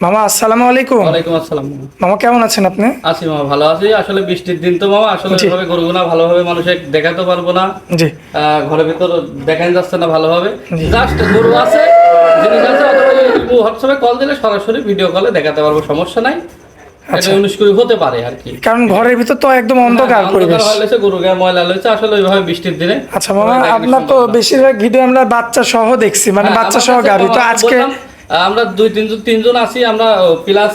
মামা আসসালামু আলাইকুম। ওয়ালাইকুম আসসালাম মামা। কেমন আছেন আপনি? আছি মামা ভালো আছি। আসলে বৃষ্টির দিন তো মামা। আসলে। এভাবে গরু না ভালোভাবে মানুষে দেখাতে পারব না। জি। ঘরের ভিতর দেখানো যাচ্ছে না ভালোভাবে। জাস্ট গরু আছে জিনিস আছে অথবা হোয়াটসঅ্যাপে কল দিলে সরাসরি ভিডিও কলে দেখাতে পারব সমস্যা নাই। আচ্ছা। হতে পারে আর কি। কারণ ঘরের ভিতর তো একদম অন্ধকার হ্যাঁ, পরিবেশ। হয়ে গেছে, গরু গায়ে ময়লা লয়েছে আসলে ওইভাবে বৃষ্টির দিনে আচ্ছা মামা আপনার তো বেশিরভাগ ভিডিও আমরা বাচ্চা সহ দেখছি মানে হ্যাঁ, বাচ্চা সহ গাড়ি। তো আজকে আমরা দুই তিনজন তিনজন আছি আমরা প্লাস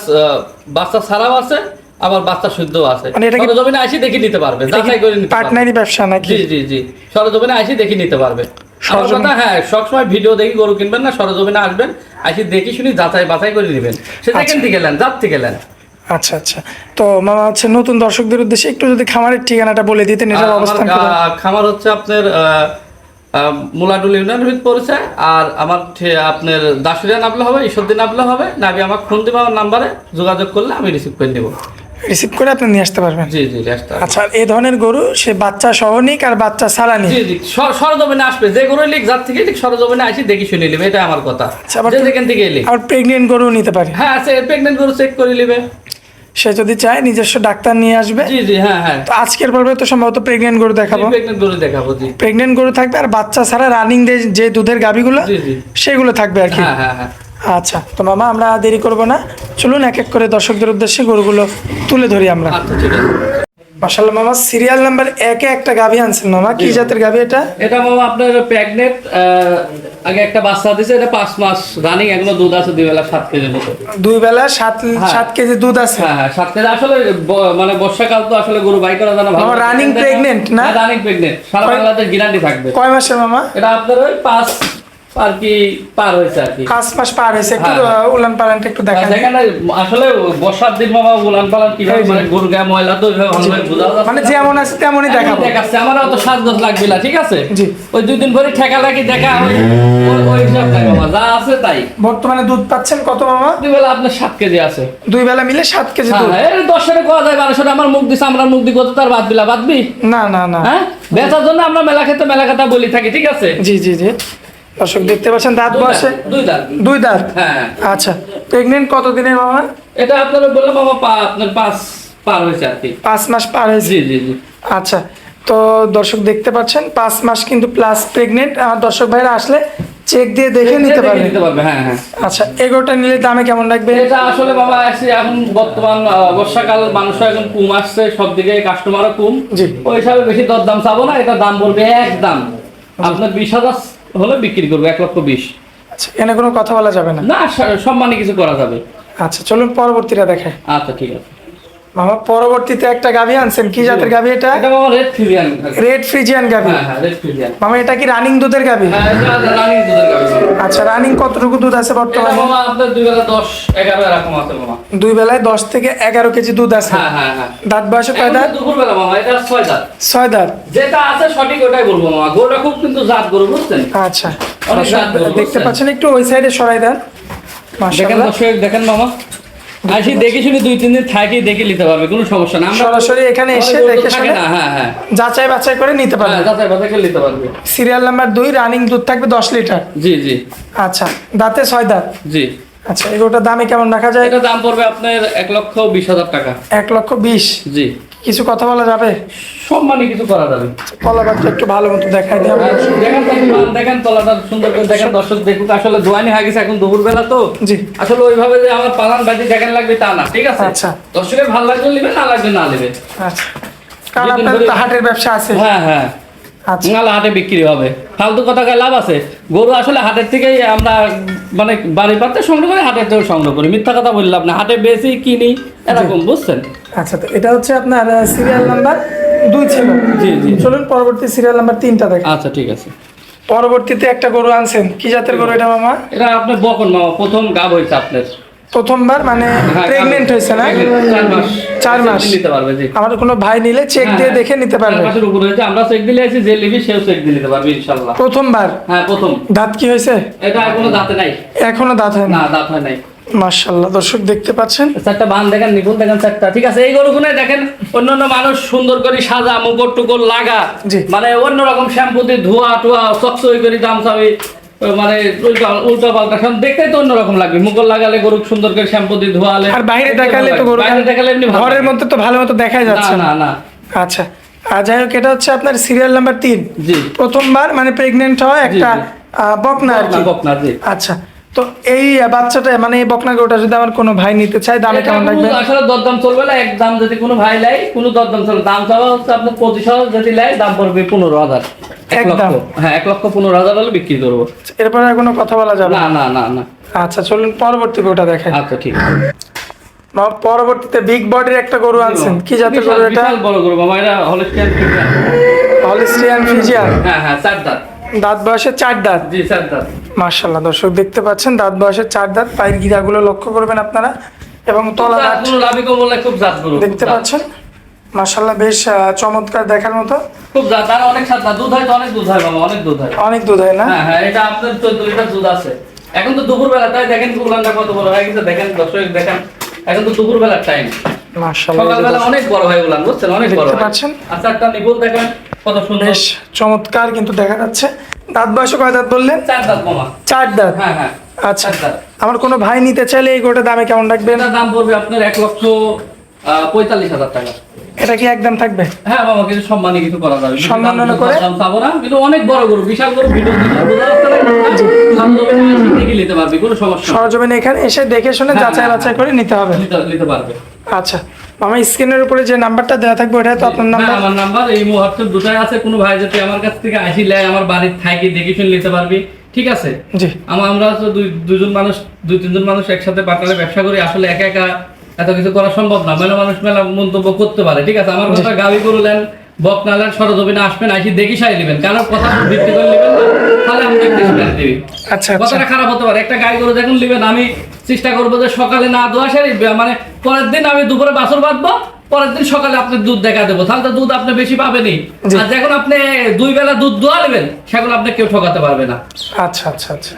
বাচ্চা ছাড়াও আছে আবার বাচ্চা শুদ্ধ আছে। মানে সরজমিনে আসি দেখে নিতে পারবে যাচাই করে নিতে পার্টনারি ব্যবসা নাকি? জি জি জি। সরজমিনে আসি দেখে নিতে পারবে। সরজমিনে- হ্যাঁ সবসময় ভিডিও দেখি গরু কিনবেন না সরজমিনে আসবেন আসি দেখি শুনি যাচাই বাছাই করে নেবেন। সে যেখান থেকে নেন যার থেকে নেন। আচ্ছা আচ্ছা। তো মামা হচ্ছে নতুন দর্শকদের উদ্দেশ্যে একটু যদি খামারের ঠিকানাটা বলে দিতেন এটার অবস্থান খামার হচ্ছে আপনার মুলাডুল ইউনিয়নের ভিতর পড়েছে আর আমার আপনার দাসুরিয়া নামলে হবে ঈশ্বরদী নামলে হবে নাবি আমার ফোন দিবে আমার নাম্বারে যোগাযোগ করলে আমি রিসিভ করে নেব। রিসিভ করে আপনি নিয়ে আসতে পারবেন? জি জি আচ্ছা এই ধরনের গরু সে বাচ্চা সহ নিক আর বাচ্চা ছাড়া নিক? জি জি সরজমিনে আসবে যে গরু লিখ যার থেকে লিখ সরজমিনে আসি দেখি শুনে নিবে এটা আমার কথা। আচ্ছা, যে যেখান থেকে লিখ আর প্রেগনেন্ট গরু নিতে পারে। হ্যাঁ আছে প্রেগনেন্ট গরু চেক করে নিবে। সে যদি চায় নিজস্ব ডাক্তার নিয়ে আসবে। জি জি হ্যাঁ হ্যাঁ। তো আজকের পর্বে তো সম্ভবত প্রেগনেন্ট গরু দেখাবো। প্রেগনেন্ট গরু দেখাবো জি। প্রেগনেন্ট গরু থাকবে আর বাচ্চা ছাড়া রানিং যে দুধের গাভিগুলো জি সেগুলো থাকবে আর কি। হ্যাঁ হ্যাঁ হ্যাঁ। আচ্ছা তো মামা আমরা দেরি করব না। চলুন এক এক করে দর্শকদের উদ্দেশ্যে গরুগুলো তুলে ধরি আমরা। মাসাল্লাহ মামা সিরিয়াল নাম্বার একে একটা গাভি আনছেন মামা। কি জাতের গাভি এটা? এটা মামা আপনার প্রেগনেন্ট আগে একটা বাচ্চা দিছে এটা পাঁচ মাস রানিং এখনও দুধ আছে দুই বেলা সাত কেজির মতো। দুই বেলা সাত সাত কেজি দুধ আছে? হ্যাঁ হ্যাঁ সাত কেজি। আসলে মানে বর্ষাকাল তো আসলে গরু বাই করা যায় না মামা, running pregnant না? রানিং প্রেগনেন্ট সারা বাংলাদেশ গ্যারান্টি থাকবে। কয় মাসের মামা? এটা আপনার ওই পাঁচ আর কি পার হয়েছে আর কি? মাস পার হয়েছে। একটু হ্যাঁ। উলান পালানটা একটু দেখা আসলে বর্ষার দিন মামা উলান পালান কীভাবে মানে গরু গায়ে ময়লা তো ভালোভাবে বোঝা যাচ্ছে মানে যেমন আছে তেমনই দেখাবো। দেখাচ্ছে আমার অত সাজগোজ লাগবে না ঠিক আছে? জি। ওই দুই দিন পরে ঠেকা লাগি দেখা ওই হিসাব বাবা যা আছে তাই। বর্তমানে দুধ পাচ্ছেন কত মামা? দুই বেলা আপনার সাত কেজি আছে। দুই বেলা মিলে সাত কেজি দুধ। হ্যাঁ কোয়া যায় বারোশো আমার মুখ দিছে আমরা মুখ দি কত তার বাদ দিলা বাদবি না না না। হ্যাঁ বেচার জন্য আমরা মেলা খেতে মেলা কথা বলি থাকি ঠিক আছে? জি জি জি। দর্শক দেখতে পাচ্ছেন দাঁত বসে? দুই দাঁত। দুই দাঁত? হ্যাঁ হ্যাঁ। আচ্ছা প্রেগনেন্ট কত দিনের মামা? এটা আপনার বললাম বাবা পা- আপনার পাঁচ পার হয়েছে আর কি। পাঁচ মাস পার হয়েছে? জি জি জি। আচ্ছা তো দর্শক দেখতে পাচ্ছেন পাঁচ মাস কিন্তু প্লাস প্রেগনেন্ট আর দর্শক ভাইরা আসলে চেক দিয়ে দেখে নিতে পারবে। নিতে পারবে হ্যাঁ হ্যাঁ। আচ্ছা এগারোটা নিলে দামে কেমন লাগবে? এটা আসলে বাবা আছে এখন বর্তমান বর্ষাকাল মানুষ এখন কুম আসছে সব দিকে কাস্টমারও কুম। জি। ওই হিসাবে বেশি দর দাম চাবো না এটা দাম বলবে এক দাম। আপনার বিশ হাজার হলে বিক্রি করব এক লক্ষ বিশ। আচ্ছা এনে কোনো কথা বলা যাবে না? না সম্মানে কিছু করা যাবে। আচ্ছা চলুন পরবর্তীটা দেখে আচ্ছা ঠিক আছে। মামা পরবর্তীতে একটা গাভি আনছেন। কি জাতের গাভি এটা? এটা বাবা রেড ফিরিয়ান রেড ফ্রিজিয়ান গাভি। হ্যাঁ হ্যাঁ রেড ফিরিয়ান মামা এটা কি রানিং দুধের গাভি? হ্যাঁ এটা রানিং দুধের গাভী। আচ্ছা রানিং কতটুকু দুধ আছে বর্তমানে? বাবা আপনার দুই বেলা দশ এগারো এরকম আছে বাবা। দুই বেলায় দশ থেকে এগারো কেজি দুধ আছে। হ্যাঁ হ্যাঁ হ্যাঁ। দাঁত বয়সে কয় দাঁত? দুপুর বেলা মামা এটা ছয় দাঁত। ছয় দাঁত। যেটা আছে সঠিক ওটাই বলব মামা গরুটা খুব কিন্তু জাত গরু বুঝছেন? আচ্ছা। দেখতে পাচ্ছেন একটু ওই সাইডে সরাই দেন। দেখেন দেখেন মামা আসি দেখে শুনে দুই তিন দিন থাকি দেখে নিতে পারবে কোনো সমস্যা না। আমরা সরাসরি এখানে এসে দেখে শুনে হ্যাঁ হ্যাঁ। যাচাই বাছাই করে নিতে হ্যাঁ যাচাই বাছাই করে নিতে পারবে। সিরিয়াল নাম্বার দুই রানিং দুধ থাকবে দশ লিটার। জি জি। আচ্ছা দাঁতে ছয় দাঁত? জি। আচ্ছা এগুলোটার দামে কেমন রাখা যায়? এটা দাম পড়বে আপনার এক লক্ষ বিশ হাজার টাকা। এক লক্ষ বিশ? জি। কিছু কথা বলা যাবে? সম্মানে কিছু করা যাবে। কলাবারটা একটু ভালো মতো দেখাই দিই দেখেন তো দেখেন তলাটা সুন্দর করে দেখেন দর্শক দেখুক আসলে দোয়ানি হয়ে গেছে এখন দুপুর বেলা তো। জি। আসলে ওইভাবে যে আমার পালান বাজি দেখেন লাগবে তা না ঠিক আছে? আচ্ছা। দর্শকের ভালো লাগলে নেবে না লাগবে না নেবে। আচ্ছা। কারণ আপনার হাটের ব্যবসা আছে। হ্যাঁ হ্যাঁ। নাহলে হাটে বিক্রি হবে। ফালতু কথা লাভ আছে। গরু আসলে হাটের থেকেই আমরা মানে বাড়ির পাতে সংগ্রহ করি হাটের থেকেও সংগ্রহ করি। মিথ্যা কথা বললাম না হাটে বেশি কিনি এরকম বুঝছেন? আচ্ছা তো এটা হচ্ছে আপনার সিরিয়াল নাম্বার দুই ছিল। জি জি। চলুন পরবর্তী সিরিয়াল নাম্বার তিনটা দেখেন আচ্ছা ঠিক আছে। পরবর্তীতে একটা গরু আনছেন। কি জাতের গরু এটা মামা? এটা আপনার বকন মামা। প্রথম গাব হয়েছে আপনার। প্রথমবার মানে হ্যাঁ, প্রেগনেন্ট হয়েছে না? চার মাস। চার মাস। নিতে পারবে জি। আমার কোনো ভাই নিলে চেক হ্যাঁ, দিয়ে হ্যাঁ। দেখে নিতে পারবে। আমরা চেক দিলে আছি যে লিবি সেও চেক দিয়ে নিতে পারবে ইনশাল্লাহ। প্রথমবার? হ্যাঁ প্রথম। দাঁত কি হয়েছে? এটা এখনও দাঁতে নাই। এখনও দাঁত হয় না? না দাঁত হয় নাই। মার্শাল্লাহ দর্শক দেখতে পাচ্ছেন? চারটা বান দেখেন নিপুণ দেখেন চারটা। ঠিক আছে এই গরুগুলো দেখেন অন্যান্য মানুষ সুন্দর করে সাজা মুকুট টুকুর লাগা। জি। মানে অন্যরকম শ্যাম্পু দিয়ে ধোয়া টোয়া চকচই করে দাম চাবি। মানে উল্টা পাল্টা দেখতে তো অন্যরকম লাগবে। মুগল লাগালে গরু সুন্দর করে শ্যাম্পু দিয়ে ধোয়ালে। আর বাইরে দেখালে তো গরু বাইরে দেখালে এমনি ঘরের মধ্যে তো ভালো মতো দেখাই না যাচ্ছে না। না আচ্ছা। আর যাই হোক এটা হচ্ছে আপনার সিরিয়াল নাম্বার তিন। জি। প্রথমবার মানে প্রেগনেন্ট হয় একটা বকনা আর কি। বকনা, জি। আচ্ছা। তো এই বাচ্চাটা মানে এই বকনা গরুটা যদি আমার কোনো ভাই নিতে চায় দামে কেমন লাগবে আসলে দরদাম চলবে না এক দাম যদি কোনো ভাই লাই কোনো দরদাম চলবে দাম চাওয়া হচ্ছে আপনার পঁচিশ হাজার যদি লাই দাম পড়বে পনেরো হাজার। এক লক্ষ হ্যাঁ এক লক্ষ পনেরো হাজার হলে বিক্রি করব। এরপরে আর কোনো কথা বলা যাবে না না? না না না। আচ্ছা চলুন পরবর্তী আচ্ছা ঠিক আছে। পরবর্তীতে বিগ বডির একটা গরু আনছেন। কি জাতের গরু এটা? বিশাল বড় গরু মামা এটা হলিস্টিয়ান ফ্রিজিয়ান। হলিস্টিয়ান ফিজিয়ান হ্যাঁ হ্যাঁ চার দাঁত। দাঁত বয়সে চার দাঁত। জি চার দাঁত। মার্শাল্লাহ দর্শক দেখতে পাচ্ছেন দাঁত বয়সে চার দাঁত। পায়ের গিরাগুলো লক্ষ্য করবেন আপনারা। এবং তলা দাঁত দেখতে পাচ্ছেন? মার্শাল্লাহ বেশ চমৎকার দেখার মতো। খুব জাত আর অনেক সাত দাঁত দুধ হয় তো অনেক দুধ হয় মামা অনেক দুধ হয়। অনেক দুধ হয় না? হ্যাঁ হ্যাঁ এটা আপনার চোদ্দ লিটার দুধ আছে। এখন তো দুপুর বেলা তাই দেখেন কুলানটা কত বড় হয়ে গেছে। দেখেন দর্শক দেখেন এখন তো দুপুর বেলার টাইম মার্শাল্লাহ সকালবেলা অনেক বড় হয় উলান বুঝছেন? অনেক বড় পাচ্ছেন? আচ্ছা একটা নিপুল দেখেন কত সুন্দর। বেশ চমৎকার কিন্তু দেখা যাচ্ছে। দাঁত বয়সে কয় দাঁত বললেন? চার দাঁত মামা। চার দাঁত? হ্যাঁ হ্যাঁ আচ্ছা। আমার কোনো ভাই নিতে চাইলে এই গোটা দামে কেমন রাখবেন? দাম পড়বে আপনার এক লক্ষ পঁয়তাল্লিশ হাজার টাকা। এটা কি একদম থাকবে? হ্যাঁ বাবা কিছু সম্মানী কিছু করা যাবে। সম্মাননা করে? দাম না কিন্তু অনেক বড় গরু বিশাল গরু ভিডিও থেকে নিতে পারবে কোনো সমস্যা। সরজমিনে এখানে এসে দেখে শুনে হ্যাঁ, যাচাই হ্যাঁ, বাছাই করে নিতে হবে। নিতে- পারবে। আচ্ছা আমার স্ক্রিনের উপরে যে নাম্বারটা দেওয়া থাকবে ওটাই তো আপনার হ্যাঁ, নাম্বার? আমার নাম্বার এই মুহূর্তে দুটাই আছে। কোনো ভাই যদি আমার কাছ থেকে আসিলে আমার বাড়ির থাকি দেখে শুনে নিতে পারবি। ঠিক আছে? জি। আমরা তো দুই দুজন মানুষ দুই তিনজন মানুষ একসাথে পার্টনারে ব্যবসা করি আসলে একা একা এত কিছু করা সম্ভব না। মেলা মানুষ মেলা মন্তব্য করতে পারে ঠিক আছে? আমার কথা গাবি করলেন সরজমিনে আসবেন আসি দেখি সাই কারণ কথা ভিত্তি করে নেবেন না তাহলে আমি দেখতে দিবি। আচ্ছা আচ্ছা। কথাটা খারাপ হতে পারে। একটা গাই গরু যখন নেবেন আমি চেষ্টা করব যে সকালে না দোয়া সারি মানে পরের দিন আমি দুপুরে বাছর বাঁধবো পরের দিন সকালে আপনি দুধ দেখা দেবো। তাহলে তো দুধ আপনি বেশি পাবেনই। জি। আর যখন আপনি দুই বেলা দুধ দোয়া নেবেন সেগুলো আপনি কেউ ঠকাতে পারবে না। আচ্ছা আচ্ছা আচ্ছা।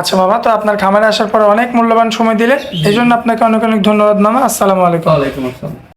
আচ্ছা বাবা তো আপনার খামারে আসার পর অনেক মূল্যবান সময় দিলেন। এই জন্য আপনাকে অনেক অনেক ধন্যবাদ মামা। আসসালামু আলাইকুম। ওয়ালাইকুম আসসালাম।